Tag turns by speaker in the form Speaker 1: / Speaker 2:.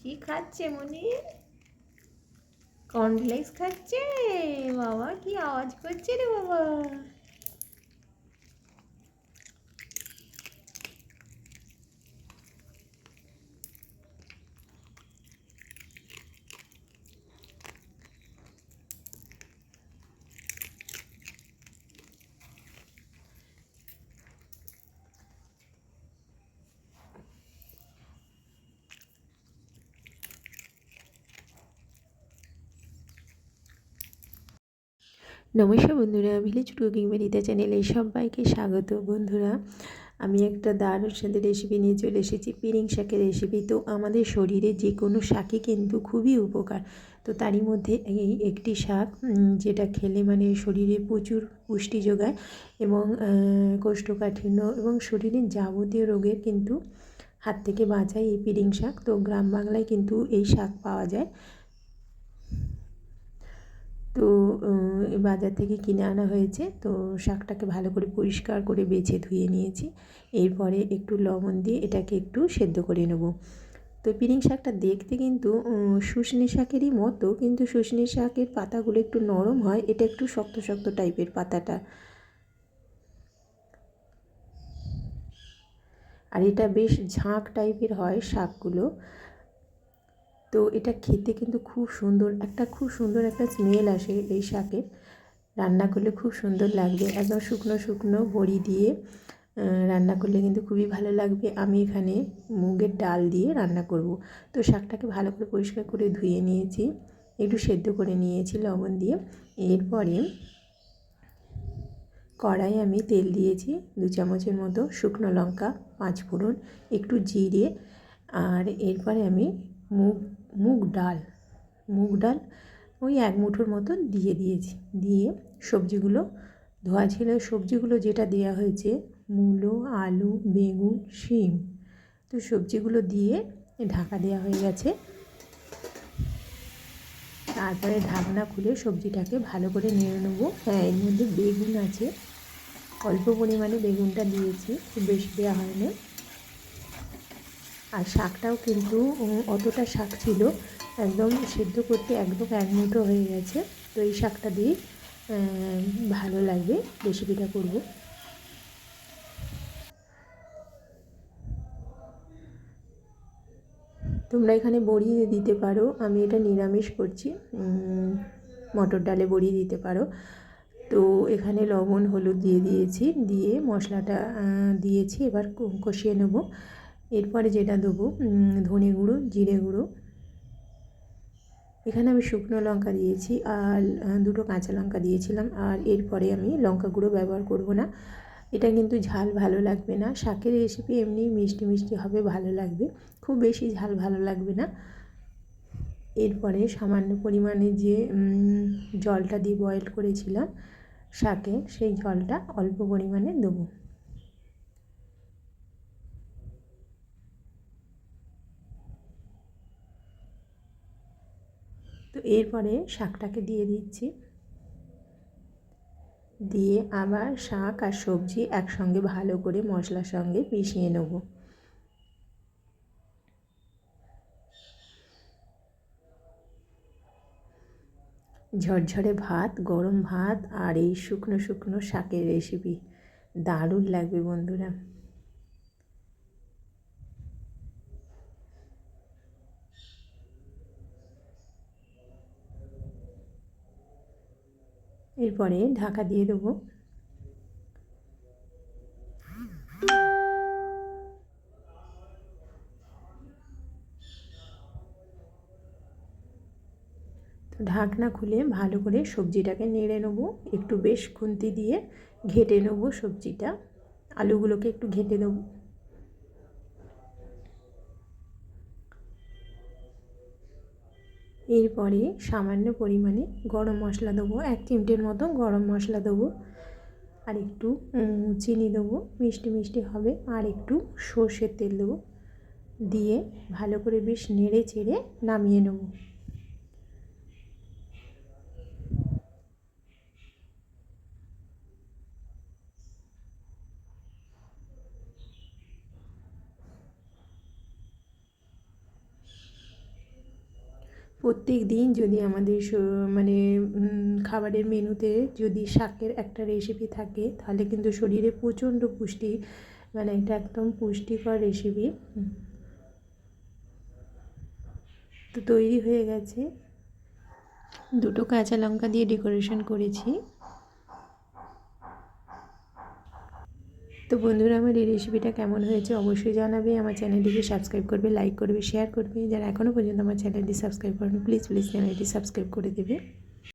Speaker 1: কি খাচ্ছে মনি কর্নফ্লেক্স খাচ্ছে? বাবা কি আওয়াজ করছে রে বাবা? নমস্কার বন্ধুরা ভিলেজ কুকিং মেরিতা চ্যানেলে সবাইকে স্বাগত। বন্ধুরা, আমি একটা দারুণ সাথে রেসিপি নিয়ে চলে এসেছি, পিরিং শাকের রেসিপি তো আমাদের শরীরে যে কোনো শাকই কিন্তু খুবই উপকার। তো তারই মধ্যে এই একটি শাক যেটা খেলে মানে শরীরে প্রচুর পুষ্টি যোগায় এবং কোষ্ঠকাঠিন্য এবং শরীরের যাবতীয় রোগের কিন্তু হাত থেকে বাঁচায় এই পিরিং শাক। তো গ্রাম বাংলায় কিন্তু এই শাক পাওয়া যায়। তো বাজার থেকে কিনে আনা হয়েছে। তো শাকটাকে ভালো করে পরিষ্কার করে বেছে ধুয়ে নিয়েছি। এরপরে একটু লবণ দিয়ে এটাকে একটু সেদ্ধ করে নেব। তো পিরিং শাকটা দেখতে কিন্তু শুশনি শাকেরই মতো, কিন্তু শুশনি শাকের পাতাগুলো একটু নরম হয়। এটা একটু শক্ত শক্ত টাইপের পাতাটা। আর এটা বেশ ঝাঁক টাইপের হয় শাকগুলো। তো এটা খেতে কিন্তু খুব সুন্দর, একটা খুব সুন্দর একটা স্মেল আসে এই শাকের রান্না করলে খুব সুন্দর লাগবে, একদম শুকনো শুকনো বড়ি দিয়ে রান্না করলে কিন্তু খুবই ভালো লাগবে। আমি এখানে মুগের ডাল দিয়ে রান্না করব। তো শাকটাকে ভালো করে পরিষ্কার করে ধুয়ে নিয়েছি, একটু সেদ্ধ করে নিয়েছি লবণ দিয়ে। এরপরে কড়াই আমি তেল দিয়েছি, দু চামচের মতো শুকনো লঙ্কা, পাঁচ ফোড়ন, একটু জিরে, আর এরপরে আমি মুগ মুগ ডাল মুগ ডাল ওই এক মুঠোর মতো দিয়ে দিয়েছি। দিয়ে সবজিগুলো, ধোয়া ছিল সবজিগুলো যেটা দেওয়া হয়েছে, মূলো, আলু, বেগুন, শিম, তো সবজিগুলো দিয়ে ঢাকা দেওয়া হয়ে গেছে। তারপরে ঢাকনা খুলে সবজিটাকে ভালো করে নেড়ে নেব। হ্যাঁ এর মধ্যে বেগুন আছে। অল্প পরিমাণে বেগুনটা দিয়েছি খুব বেশি দেওয়া হয়নি। আর শাকটাও কিন্তু অতটা শাক ছিল, একদম সেদ্ধ করতে একদম এক মুঠো হয়ে গেছে। তো এই শাকটা দিয়ে ভালো লাগবে, রেসিপিটা করব। তোমরা এখানে বড়ি দিতে পারো, আমি এটা নিরামিষ করছি মটর ডালে বড়ি দিতে পারো। তো এখানে লবণ, হলুদ দিয়ে দিয়েছি, দিয়ে মশলাটা দিয়েছি, এবার কষিয়ে নেব। এরপরে যেটা দেবো ধনে গুঁড়ো, জিরে গুঁড়ো। এখানে আমি শুকনো লঙ্কা দিয়েছি আর দুটো কাঁচা লঙ্কা দিয়েছিলাম আর এরপরে আমি লঙ্কা গুঁড়ো ব্যবহার করব না। এটা কিন্তু ঝাল ভালো লাগবে না। শাকের রেসিপি এমনি মিষ্টি মিষ্টি হবে, ভালো লাগবে। খুব বেশি ঝাল ভালো লাগবে না। এরপরে সামান্য পরিমাণে যে জলটা দিয়ে বয়েল করেছিলাম শাকে, সেই জলটা অল্প পরিমাণে দেবো। তো এরপরে শাকটাকে দিয়ে দিচ্ছি। দিয়ে আবার শাক আর সবজি একসঙ্গে ভালো করে মশলার সঙ্গে মিশিয়ে নেব। ঝরঝরে ভাত, গরম ভাত আর এই শুকনো শুকনো শাকের রেসিপি দারুণ লাগবে বন্ধুরা। এরপরে ঢাকা দিয়ে দেবো। ঢাকনা খুলে ভালো করে সবজিটাকে নেড়ে নেব। একটু বেশ খুন্তি দিয়ে ঘেটে নেব সবজিটা। আলুগুলোকে একটু ঘেটে দেবো এরপরে সামান্য পরিমাণে গরম মশলা দেবো, এক চিমটের মতো গরম মশলা দেবো। আর একটু চিনি দেবো, মিষ্টি মিষ্টি হবে। আর একটু সর্ষের তেল দেবো। দিয়ে ভালো করে বেশ নেড়ে চেড়ে নামিয়ে নেব। প্রত্যেক দিন যদি আমাদের মানে খাবারের মেনুতে যদি শাকের একটা রেসিপি থাকে, তাহলে কিন্তু শরীরে প্রচণ্ড পুষ্টি মানে এটা একদম পুষ্টিকর রেসিপি তো তৈরি হয়ে গেছে। দুটো কাঁচা লঙ্কা দিয়ে ডেকোরেশন করেছি। তো বন্ধুরা, আমার এই রেসিপিটা কেমন হয়েছে অবশ্যই জানাবে। আমার চ্যানেলটিকে সাবস্ক্রাইব করবে লাইক করবে শেয়ার করবে। যারা এখনও পর্যন্ত আমার চ্যানেলটি সাবস্ক্রাইব করেন প্লিজ প্লিজ চ্যানেলটি সাবস্ক্রাইব করে দেবে।